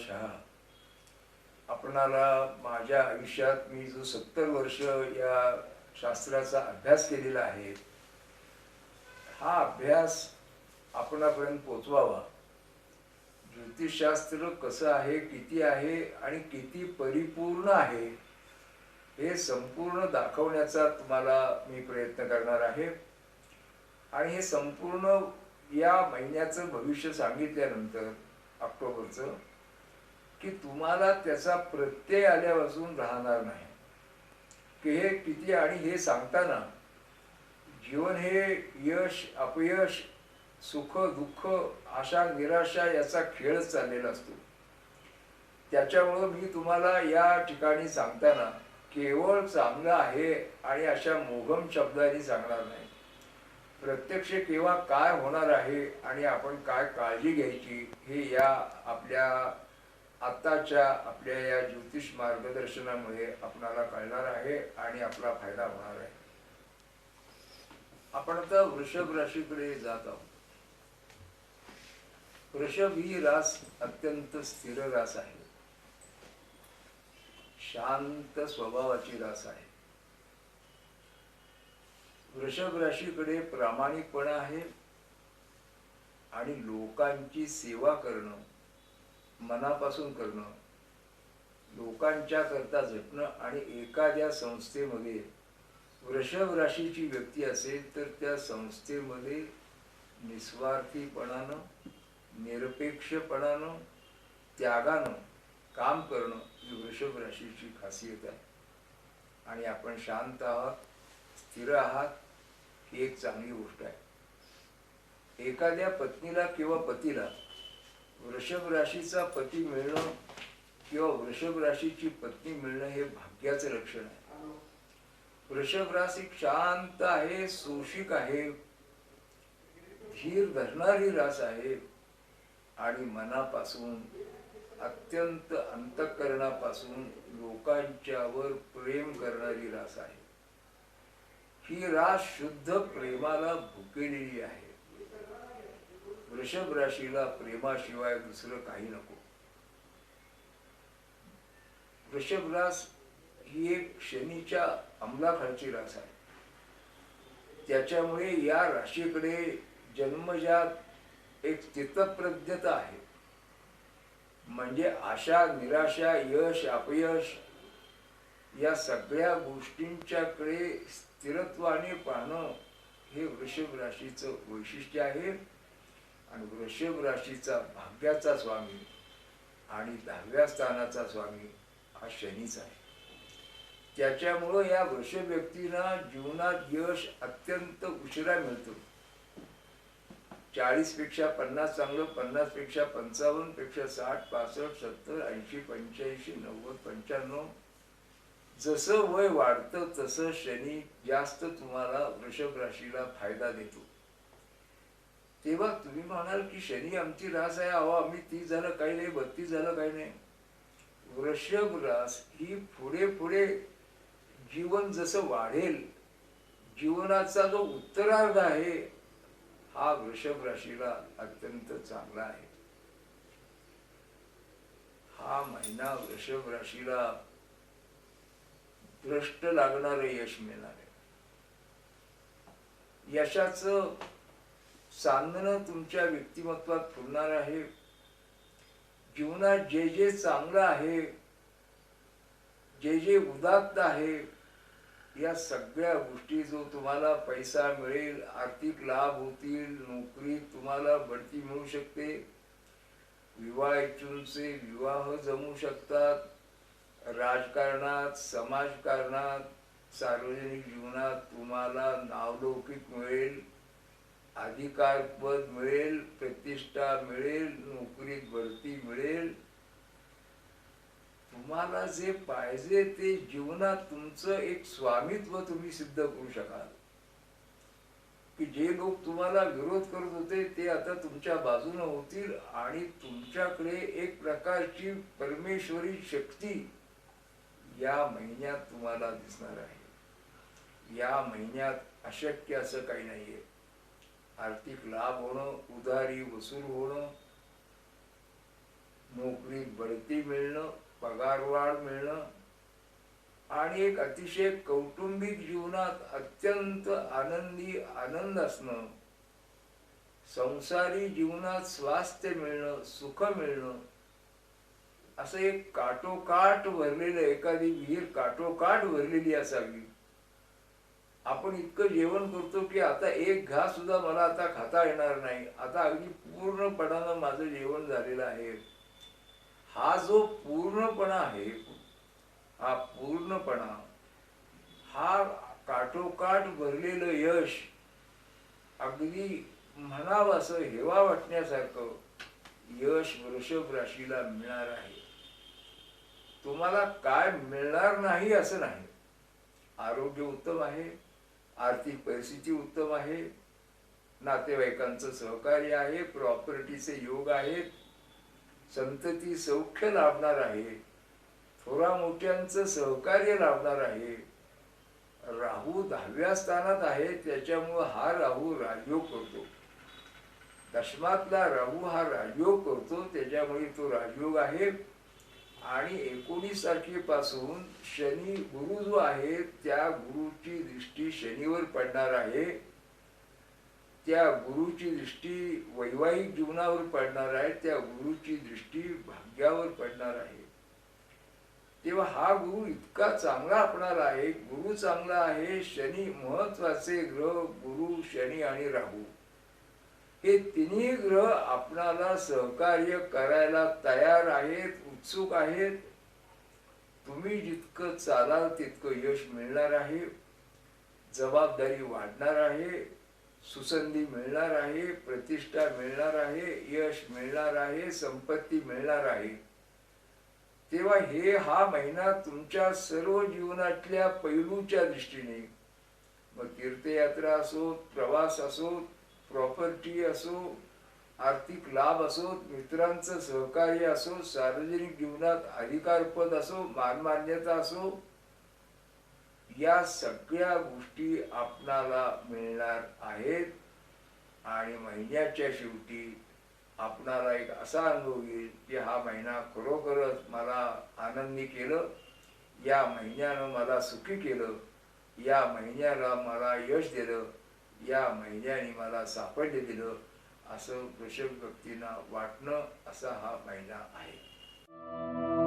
शहा आपणाला माझ्या आयुष्यात मी जो सत्तर वर्ष या शास्त्राचा अभ्यास केलेला आहे हा अभ्यास आपणापर्यंत पोचवावा. ज्योतिषशास्त्र कसं आहे किती आहे आणि किती परिपूर्ण आहे हे संपूर्ण दाखवण्याचा तुम्हाला मी प्रयत्न करणार आहे. आणि हे संपूर्ण या महिन्याचं भविष्य सांगितल्यानंतर ऑक्टोबरचं की तुम्हाला त्याचा प्रत्यय आल्यापासून राहणार नाही. की हे किती आणि हे सांगताना जीवन हे यश अपयश सुख दुःख आशा निराशा याचा खेळच चाललेला असतो. त्याच्यामुळं मी तुम्हाला या ठिकाणी सांगताना केवळ चांगलं आहे आणि अशा मोघम शब्दांनी सांगणार नाही. प्रत्यक्ष केव्हा काय होणार आहे आणि आपण काय काळजी घ्यायची हे या आपल्या आत्ताच्या आपल्या या ज्योतिष मार्गदर्शनामुळे आपणाला कळणार आहे आणि आपला फायदा होणार आहे. आपण आता वृषभ राशीकडे जात आहोत. वृषभ ही रास अत्यंत स्थिर रास आहे. शांत स्वभावाची रास आहे. वृषभ राशीकडे प्रामाणिकपणा आहे आणि लोकांची सेवा करणं मनापासून करणं लोकांच्या करता झटणं आणि एखाद्या संस्थेमध्ये वृषभ राशीची व्यक्ती असेल तर त्या संस्थेमध्ये निस्वार्थीपणानं निरपेक्षपणानं त्यागानं काम करणं ही वृषभ राशीची खासियत आहे. आणि आपण शांत आहात स्थिर आहात ही एक चांगली गोष्ट आहे. एखाद्या पत्नीला किंवा पतीला वृषभ राशीचा पती मिळणं किंवा वृषभ राशीची पत्नी मिळणं हे भाग्याचं लक्षण आहे. वृषभ राशी शांत आहे सोशिक आहे धीर धरणारी रास आहे आणि मनापासून अत्यंत अंतकरणापासून लोकांच्यावर प्रेम करणारी रास आहे. ही रास शुद्ध प्रेमाला भुकेलेली आहे. वृषभ राशीला प्रेमाशिवाय दुसरं काही नको. वृषभ रास ही एक शनीच्या अंमलाखालची रास आहे. त्याच्यामुळे या राशीकडे जन्मजात एक चित्तप्रज्ञता आहे. म्हणजे आशा निराशा यश अपयश या सगळ्या गोष्टींच्याकडे स्थिरत्वाने पाहणं हे वृषभ राशीचं वैशिष्ट्य आहे. आणि वृषभ राशीचा भाग्याचा स्वामी आणि दहाव्या स्थानाचा स्वामी हा शनीच आहे. त्याच्यामुळं या वृषभ व्यक्तीला जीवनात यश अत्यंत उशिरा मिळतो. चाळीसपेक्षा पन्नास चांगलं पन्नासपेक्षा पंचावन्नपेक्षा साठ पासष्ट सत्तर ऐंशी पंच्याऐंशी नव्वद पंच्याण्णव जसं वय वाढतं तसं शनी जास्त तुम्हाला वृषभ राशीला फायदा देतो. तेव्हा तुम्ही म्हणाल की शनी आमची रास आहे अहो आम्ही ती झालं काही नाही बत्ती झालं काही नाही. वृषभ रास ही पुढे पुढे जीवन जसं वाढेल जीवनाचा जो उत्तरार्ध आहे हा वृषभ राशीला अत्यंत चांगला आहे. हा महिना वृषभ राशीला भ्रष्ट लागणार यश मिळणार आहे. यशाचं चांदणं तुमच्या व्यक्तिमत्वात फुलणार आहे. जीवनात जे जे चांगलं आहे जे जे उदात्त आहे या सगळ्या गोष्टी जो तुम्हाला पैसा मिळेल आर्थिक लाभ होतील नोकरीत तुम्हाला बढती मिळू शकते. विवाह इच्छूंचे विवाह जमू शकतात. राजकारणात समाजकारणात सार्वजनिक जीवनात तुम्हाला नावलौकिक मिळेल. अधिकार पद मिळेल प्रतिष्ठा मिळेल नोकरीत भरती मिळेल. तुम्हाला जे पाहिजे ते जीवनात तुमचं एक स्वामित्व तुम्ही सिद्ध करू शकाल. की जे लोक तुम्हाला विरोध करत होते ते आता तुमच्या बाजूने होतील आणि तुमच्याकडे एक प्रकारची परमेश्वरी शक्ती या महिन्यात तुम्हाला दिसणार आहे. या महिन्यात अशक्य असं काही नाहीये. आर्थिक लाभ होणं उधारी वसूल होणं नोकरीत बढती मिळणं पगारवाढ मिळणं आणि एक अतिशय कौटुंबिक जीवनात अत्यंत आनंदी आनंद असणं संसारी जीवनात स्वास्थ्य मिळणं सुख मिळणं असं एक काटोकाट भरलेलं एखादी विहीर काटोकाट भरलेली असावी. आपण इतकं जेवण करतो की आता एक घास सुद्धा मला आता खाता येणार नाही. आता अगदी पूर्णपणानं माझं जेवण झालेलं आहे. हा जो पूर्णपणा आहे हा पूर्णपणा हा काठोकाठ भरलेलं यश अगदी म्हणावं असं हेवा वाटण्यासारखं यश वृषभ राशीला मिळणार आहे. तुम्हाला काय मिळणार नाही असं नाही. आरोग्य उत्तम आहे. आर्थिक परिस्थिती उत्तम आहे. नातेवाईकांचं सहकार्य आहे प्रॉपर्टीचे योग आहेत. संतती सौख्य लाभणार आहे. थोरा मोठ्यांचं सहकार्य लाभणार आहे. राहू दहाव्या स्थानात आहे त्याच्यामुळं हा राहू राजयोग करतो. दशमातला राहू हा राजयोग करतो त्याच्यामुळे तो राजयोग आहे. आणि एकोणीस तारखेपासून शनी गुरु जो आहे त्या गुरुची दृष्टी शनीवर पडणार आहे. त्या गुरुची दृष्टी वैवाहिक जीवनावर पडणार आहे त्या गुरुची दृष्टी भाग्यावर पडणार आहे. तेव्हा हा गुरु इतका चांगला आपणार आहे गुरु चांगला आहे शनी महत्त्वाचे ग्रह गुरु शनी आणि राहू. हे तिन्ही ग्रह आपणाला सहकार्य करायला तयार आहेत उत्सुक आहेत. तुम्ही जितकं चालाल तितकं यश मिळणार आहे. जबाबदारी वाढणार आहे. सुसंधी मिळणार आहे प्रतिष्ठा मिळणार आहे यश मिळणार आहे संपत्ती मिळणार आहे. तेव्हा हे हा महिना तुमच्या सर्व जीवनातल्या पैलूच्या दृष्टीने. मग तीर्थयात्रा असो प्रवास असो प्रॉपर्टी असो आर्थिक लाभ असो मित्रांचं सहकार्य असो सार्वजनिक जीवनात अधिकारपद असो मानमान्यता असो या सगळ्या गोष्टी आपणाला मिळणार आहेत. आणि महिन्याच्या शेवटी आपणाला एक असा अनुभव येईल की हा महिना खरोखरच मला आनंदी केलं. या महिन्यानं मला सुखी केलं. या महिन्याला मला यश दिलं. या महिन्याने मला सापडले दिलं असं वृषभ व्यक्तींना वाटणं असा हा महिना आहे.